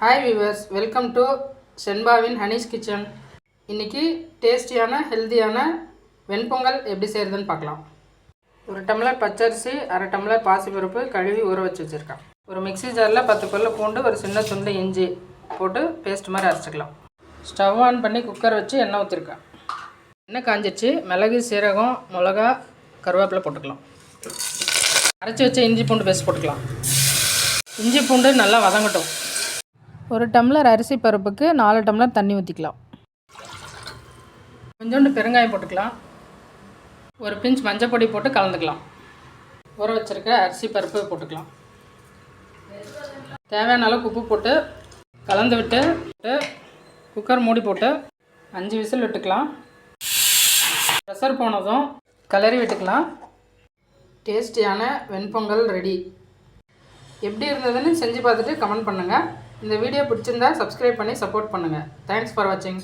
Hi viewers welcome to செண்பாவின் honey's kitchen இன்றைக்கி டேஸ்டியான ஹெல்த்தியான வெண்பொங்கல் எப்படி செய்கிறதுன்னு பார்க்கலாம். ஒரு டம்ளர் பச்சரிசி அரை டம்ளர் பாசிப்பருப்பு கழுவி ஊற வச்சு வச்சுருக்கேன். ஒரு மிக்ஸி ஜாரில் பத்து பல்லு பூண்டு ஒரு சின்ன துண்டு இஞ்சி போட்டு பேஸ்ட் மாதிரி அரைச்சிக்கலாம். ஸ்டவ் ஆன் பண்ணி குக்கர் வச்சு எண்ணெய் ஊற்றிருக்கேன் எண்ணெய் காஞ்சிச்சு மிளகு சீரகம் மிளகா கருவேப்பிலை போட்டுக்கலாம். அரைச்சி வச்ச இஞ்சி பூண்டு பேஸ்ட் போட்டுக்கலாம். இஞ்சி பூண்டு நல்லா வதங்கட்டும். ஒரு டம்ளர் அரிசி பருப்புக்கு நாலு டம்ளர் தண்ணி ஊற்றிக்கலாம் கொஞ்சோண்டு பெருங்காயம் போட்டுக்கலாம். ஒரு பிஞ்ச் மஞ்சள் பொடி போட்டு கலந்துக்கலாம். ஊற வச்சுருக்க அரிசி பருப்பு போட்டுக்கலாம். தேவையான அளவுக்கு உப்பு போட்டு கலந்து விட்டு விட்டு குக்கர் மூடி போட்டு அஞ்சு விசில் விட்டுக்கலாம். ப்ரெஷர் போனதும் கிளறி விட்டுக்கலாம். டேஸ்டியான வெண்பொங்கல் ரெடி. எப்படி இருந்ததுன்னு செஞ்சு பார்த்துட்டு கமெண்ட் பண்ணுங்கள் இந்த வீடியோ பிடிச்சிருந்தா சப்ஸ்கிரைப் பண்ணி சப்போர்ட் பண்ணுங்கள் தேங்க்ஸ் ஃபார் வாட்சிங்